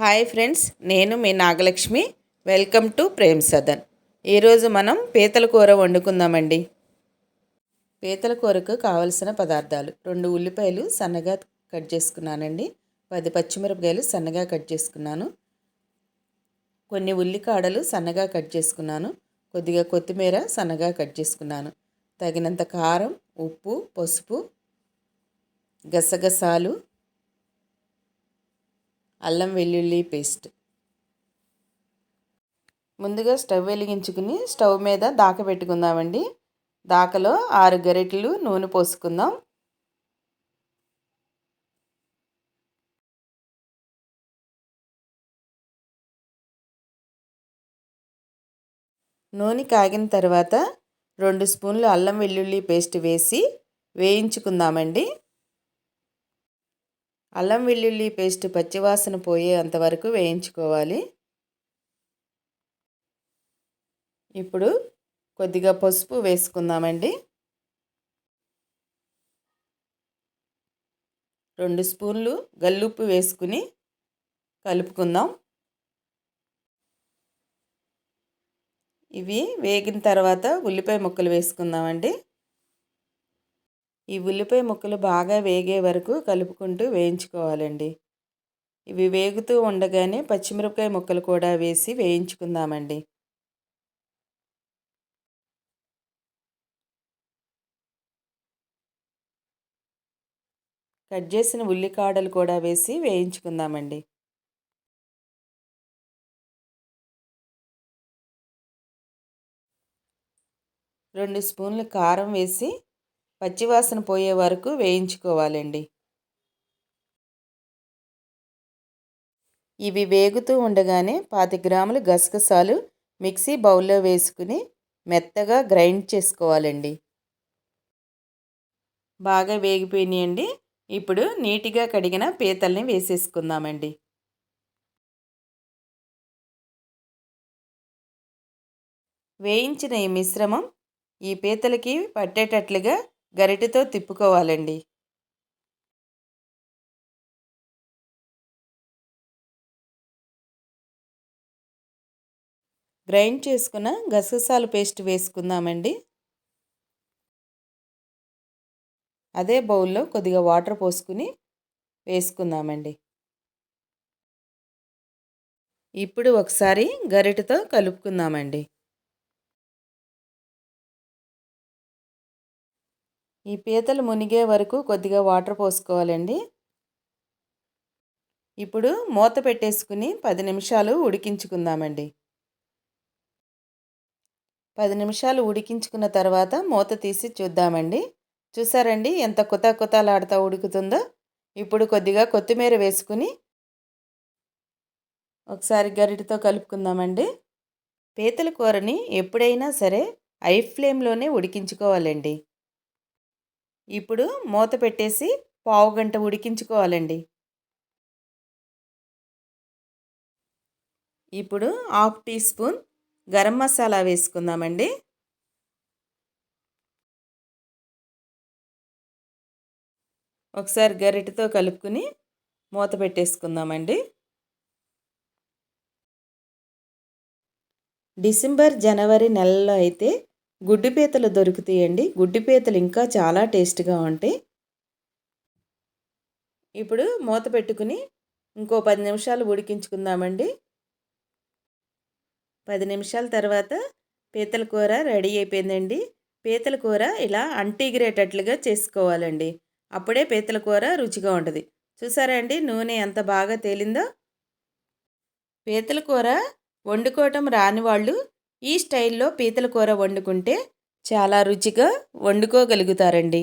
Hi friends నేను మీ Nagalakshmi. Welcome to Prem Sadan. ఈరోజు మనం పీతల కూర వండుకుందామండి. పీతల కూరకు కావలసిన పదార్థాలు రెండు ఉల్లిపాయలు సన్నగా కట్ చేసుకున్నానండి. పది పచ్చిమిరపకాయలు సన్నగా కట్ చేసుకున్నాను. కొన్ని ఉల్లికాడలు సన్నగా కట్ చేసుకున్నాను. కొద్దిగా కొత్తిమీర సన్నగా కట్ చేసుకున్నాను. తగినంత కారం ఉప్పు పసుపు గసగసాలు అల్లం వెల్లుల్లి పేస్ట్. ముందుగా స్టవ్ వెలిగించుకుని స్టవ్ మీద దాక పెట్టుకుందామండి. దాకలో ఆరు గరిటెలు నూనె పోసుకుందాం. నూనె కాగిన తర్వాత రెండు స్పూన్లు అల్లం వెల్లుల్లి పేస్ట్ వేసి వేయించుకుందామండి. అల్లం వెల్లుల్లి పేస్ట్ పచ్చివాసన పోయే అంతవరకు వేయించుకోవాలి. ఇప్పుడు కొద్దిగా పసుపు వేసుకుందామండి. రెండు స్పూన్లు గల్లుప్పు వేసుకుని కలుపుకుందాం. ఇవి వేగిన తర్వాత ఉల్లిపాయ ముక్కలు వేసుకుందామండి. ఈ ఉల్లిపాయ ముక్కలు బాగా వేగే వరకు కలుపుకుంటూ వేయించుకోవాలండి. ఇవి వేగుతూ ఉండగానే పచ్చిమిరపకాయ ముక్కలు కూడా వేసి వేయించుకుందామండి. కట్ చేసిన ఉల్లికాడలు కూడా వేసి వేయించుకుందామండి. రెండు స్పూన్లు కారం వేసి పచ్చివాసన పోయే వరకు వేయించుకోవాలండి. ఇవి వేగుతూ ఉండగానే పాతి గ్రాములు గసగసాలు మిక్సీ బౌల్లో వేసుకుని మెత్తగా గ్రైండ్ చేసుకోవాలండి. బాగా వేగిపోయినాయండి. ఇప్పుడు నీట్గా కడిగిన పీతల్ని వేసేసుకుందామండి. వేయించిన ఈ మిశ్రమం ఈ పీతలకి పట్టేటట్లుగా గరిటెతో తిప్పుకోవాలండి. గ్రైండ్ చేసుకున్న గసగసాల పేస్ట్ వేసుకుందామండి. అదే బౌల్లో కొద్దిగా వాటర్ పోసుకుని వేసుకుందామండి. ఇప్పుడు ఒకసారి గరిటెతో కలుపుకుందామండి. ఈ పీతలు మునిగే వరకు కొద్దిగా వాటర్ పోసుకోవాలండి. ఇప్పుడు మూత పెట్టేసుకుని పది నిమిషాలు ఉడికించుకుందామండి. పది నిమిషాలు ఉడికించుకున్న తర్వాత మూత తీసి చూద్దామండి. చూసారండి ఎంత కుత కుతలాడుతూ ఉడుకుతుందో. ఇప్పుడు కొద్దిగా కొత్తిమీర వేసుకుని ఒకసారి గరిటితో కలుపుకుందామండి. పీతల కూరని ఎప్పుడైనా సరే ఐ ఫ్లేమ్లోనే ఉడికించుకోవాలండి. ఇప్పుడు మూత పెట్టేసి పావు గంట ఉడికించుకోవాలండి. ఇప్పుడు half teaspoon garam masala వేసుకుందామండి. ఒకసారి గరిటతో కలుపుకుని మూత పెట్టేసుకుందామండి. డిసెంబర్ జనవరి నెలలో అయితే గుడ్డి పీతలు దొరుకుతాయండి. గుడ్డి పీతలు ఇంకా చాలా టేస్ట్గా ఉంటాయి. ఇప్పుడు మూత పెట్టుకుని ఇంకో పది నిమిషాలు ఉడికించుకుందామండి. పది నిమిషాల తర్వాత పీతల కూర రెడీ అయిపోయిందండి. పీతల కూర ఇలా అంటిగిరేటట్లుగా చేసుకోవాలండి. అప్పుడే పీతల కూర రుచిగా ఉంటుంది. చూసారా అండి? నూనె ఎంత బాగా తేలిందో. పీతల కూర వండుకోవటం రాని వాళ్ళు ఈ స్టైల్లో పీతల కూర వండుకుంటే చాలా రుచిగా వండుకోగలుగుతారండి.